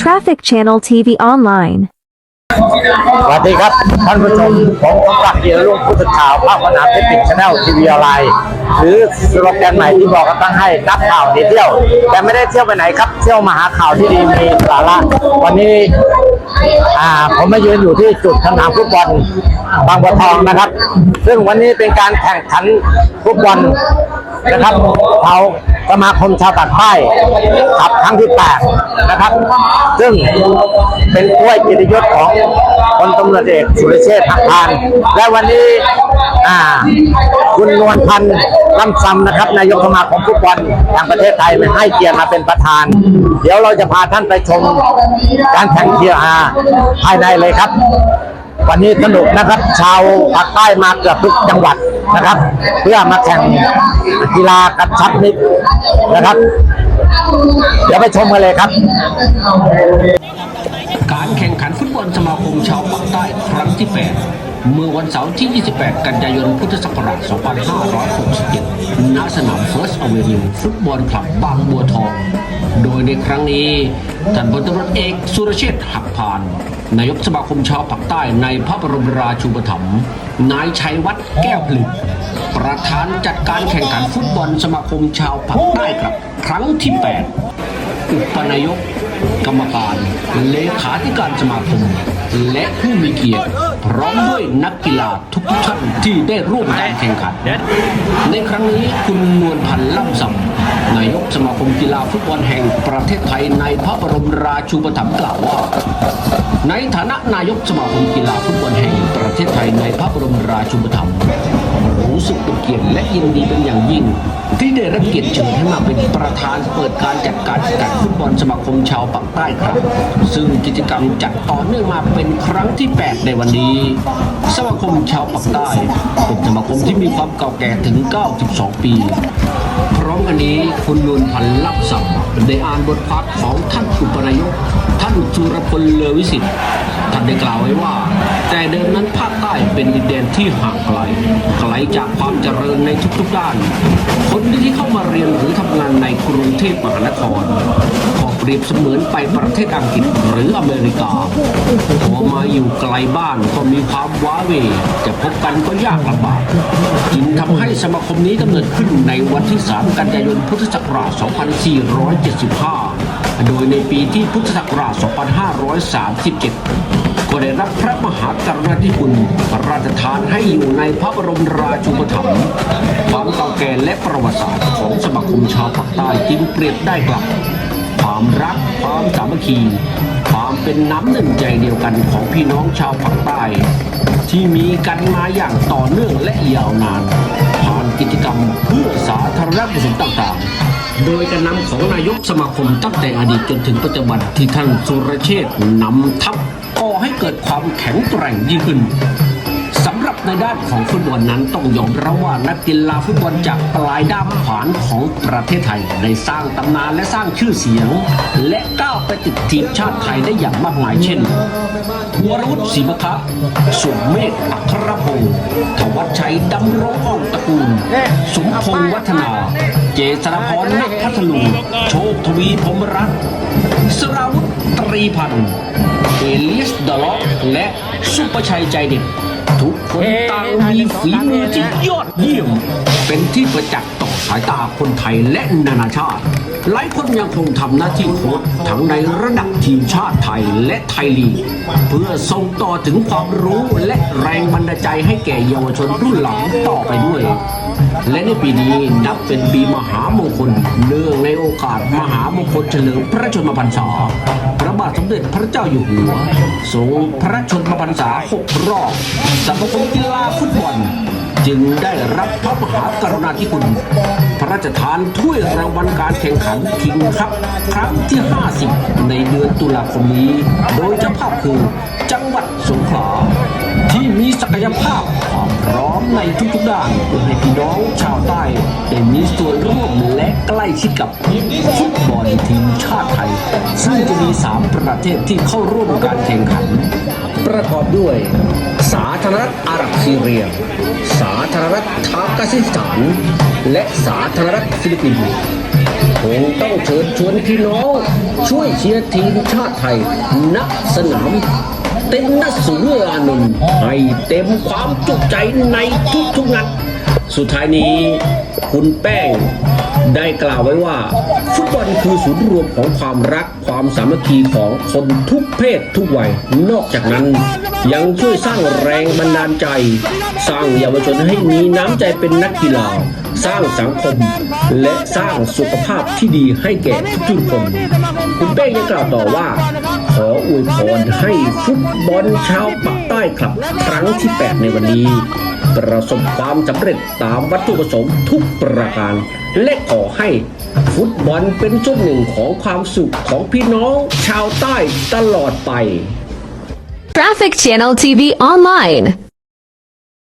Traffic Channel TV Online สวัสดีครับ ท่านผู้ชมผมกำลังเดียรุ่งผู้สื่อข่าวภาคสนามเทคนิคชาแนลทีวีออนไลน์หรือสโลแกนใหม่ที่บอกกันตั้งให้นักข่าวหนีเที่ยว แต่ไม่ได้เที่ยวไปไหนครับ เที่ยวมาหาข่าวที่ดีมีสาระวันนี้ อ่าผมมายืนอยู่ที่จุดสนามฟุตบอลบางบัวทองนะครับ ซึ่งวันนี้เป็นการแข่งขันฟุตบอลนะครับเขาสมาคมชาวตัดป้ายขับครั้งที่แปดนะครับ ซึ่งเป็นถ้วยเกียรติยศของพลตำรวจเอกสุรเชษฐ์หักพาน และวันนี้อ่าคุณนวลพันธ์ล่ำซำนะครับ นายกสมาคมฟุตบอลแห่งประเทศไทยมาให้เกียรติมาเป็นประธาน เดี๋ยวเราจะพาท่านไปชมการแข่งเกีฬาภายในเลยครับ วันนี้สนุกนะครับ ชาวภาคใต้มาเกือบทุกจังหวัดนะครับ เพื่อมาแข่งกีฬากระชับมิตรนะครับ เดี๋ยวไปชมกันเลยครับ การแข่งขันฟุตบอลสมาคมชาวภาคใต้ครั้งที่ 8 เมื่อวันเสาร์ที่ 28 กันยายน พุทธศักราช 2567 ณ สนาม First Avenue ฟุตบอลคลับบางบัวทอง โดยในครั้งนี้ ท่านพลตำรวจเอกสุรเชษฐ์หักพาน นายกสมาคมชาวปากใต้ในพระบรมราชูปถัมภ์ นายชัยวัฒน์แก้วผลึกประธานจัดการแข่งขันฟุตบอลสมาคมชาวปากใต้ครับ ครั้งที่ 8 อุปนายก กรรมการ เลขาธิการสมาคม และผู้มีเกียรติพร้อมด้วยนักกีฬาทุกท่านที่ได้ร่วมการแข่งขัน ในครั้งนี้คุณนวลพันธ์ล่ำซำนายกสมาคมกีฬาฟุตบอลแห่งประเทศไทยในพระบรมราชูปถัมภ์กล่าวว่า ในฐานะนายกสมาคมกีฬาฟุตบอลแห่งประเทศไทยในพระบรมราชูปถัมภ์ รู้สึกเป็นเกียรติและยินดีเป็นอย่างยิ่ง ที่ได้รับเกียรติเชิญให้มาเป็นประธานเปิดการจัดการแข่งขันฟุตบอลสมาคมชาวปากใต้ครับ ซึ่งกิจกรรมจัดต่อเนื่องมาเป็นครั้งที่ 8 ในวันนี้ สมาคมชาวปากใต้เป็นสมาคมที่มีความเก่าแก่ถึง 92 ปีพร้อมกันนี้คุณนวลพันลับสัมได้อ่านบทพักของท่านอุป นายกท่านจุรพลเลอวิสิทธิ์ท่านได้กล่าวไว้ว่า แต่เดิมนั้นภาคใต้เป็นดินแดนที่ห่างไกลไกลจากความเจริญในทุกๆด้าน คนที่เข้ามาเรียนหรือทำงานในกรุงเทพมหานครก็เปรียบเสมือนไปประเทศอังกฤษหรืออเมริกาพอมาอยู่ไกลบ้านก็มีความว้าเวจะพบกันก็ยากลำบากจึงทำให้สมาคมนี้กำเนิดขึ้นในวันที่ 3 กันยายนพุทธศักราช 2475 โดยในปีที่พุทธศักราช 2537 ก็ได้รับพระมหากรุณาธิคุณพระราชทานให้อยู่ในพระบรมราชูปถัมภ์ความเก่าแก่และประวัติศาสตร์ของสมาคมชาวภาคใต้จึงเปรียบได้กับความรักความสามัคคี ความเป็นน้ำหนึ่งใจเดียวกันของพี่น้องชาวภาคใต้ ที่มีกันมาอย่างต่อเนื่องและยาวนาน ผ่านกิจกรรมเพื่อสาธารณกุศลต่างๆ โดยการนำของนายกสมาคมตั้งแต่อดีตจนถึงปัจจุบันที่ท่านสุรเชษนำทัพก่อให้เกิดความแข็งแกร่งยิ่งขึ้น ในด้านของฟุตบอลนั้นต้องยอมรับว่านักกีฬาฟุตบอลจากปลายด้ามขวานของประเทศไทยได้สร้างตำนานและสร้างชื่อเสียง และก้าวไปติดทีมชาติไทยได้อย่างมากมายเช่นวรวุฒิศรีมะคะสุมเมธอัครพงศ์ธวัชชัยดำรงอ่องตระกูล สมพงษ์วัฒนา เจษฎาพรนักพัทลุงโชคทวีพรหมรัตน์สราวุธตรีพันธ์เอลิสดอลอและสุประชัยใจเด็ด ทุกคนต่างมีฝีมือที่ยอดเยี่ยม เป็นที่ประจักษ์ต่อสายตาคนไทยและนานาชาติ หลายคนยังคงทำหน้าที่โค้ชทั้งในระดับทีมชาติไทยและไทยลีกเพื่อส่งต่อถึงความรู้และแรงบันดาลใจให้แก่เยาวชนรุ่นหลังต่อไปด้วย และในปีนี้นับเป็นปีมหามงคลเนื่องในโอกาสมหามงคลเฉลิมพระชนมพรรษา บาทสมเด็จพระเจ้าอยู่หัวทรงพระชนมพรรษาหกรอบสมาคมกีฬาฟุตบอลจึงได้รับพระมหากรุณาธิคุณ พระราชทานถ้วยรางวัลการแข่งขันคิงครับ ครั้งที่ 50 ในเดือนตุลาคมนี้ โดยเจ้าภาพคือจังหวัดสงขลาที่มีศักยภาพ ในทุกๆด้านเพื่อให้พี่น้องชาวใต้ได้มีส่วนร่วมและใกล้ชิดกับฟุตบอลทีมชาติไทย ซึ่งจะมี 3 ประเทศที่เข้าร่วมการแข่งขัน ประกอบด้วย สาธารณรัฐอาหรับซีเรีย สาธารณรัฐทากัสซิสถาน และสาธารณรัฐฟิลิปปินส์คงต้องเชิญชวนพี่น้อง ช่วยเชียร์ทีมชาติไทยณสนาม เต็มนัสุเรอานนท์ให้เต็มความจุใจในทุกๆนัด สุดท้ายนี้คุณแป้งได้กล่าวไว้ว่า ฟุตบอลคือศูนย์รวมของความรักความสามัคคีของคนทุกเพศทุกวัย นอกจากนั้นยังช่วยสร้างแรงบันดาลใจ สร้างเยาวชนให้มีน้ำใจเป็นนักกีฬา สร้างสังคม และสร้างสุขภาพที่ดีให้แก่ทุกคน คุณเป้งยังกล่าวต่อว่า ขออวยพรให้ฟุตบอลชาวปักใต้ครับ ครั้งที่ 8 ในวันนี้ ประสบความสำเร็จตามวัตถุประสงค์ทุกประการ และขอให้ฟุตบอลเป็นส่วนหนึ่งของความสุขของพี่น้องชาวใต้ตลอดไป Traffic Channel TV Online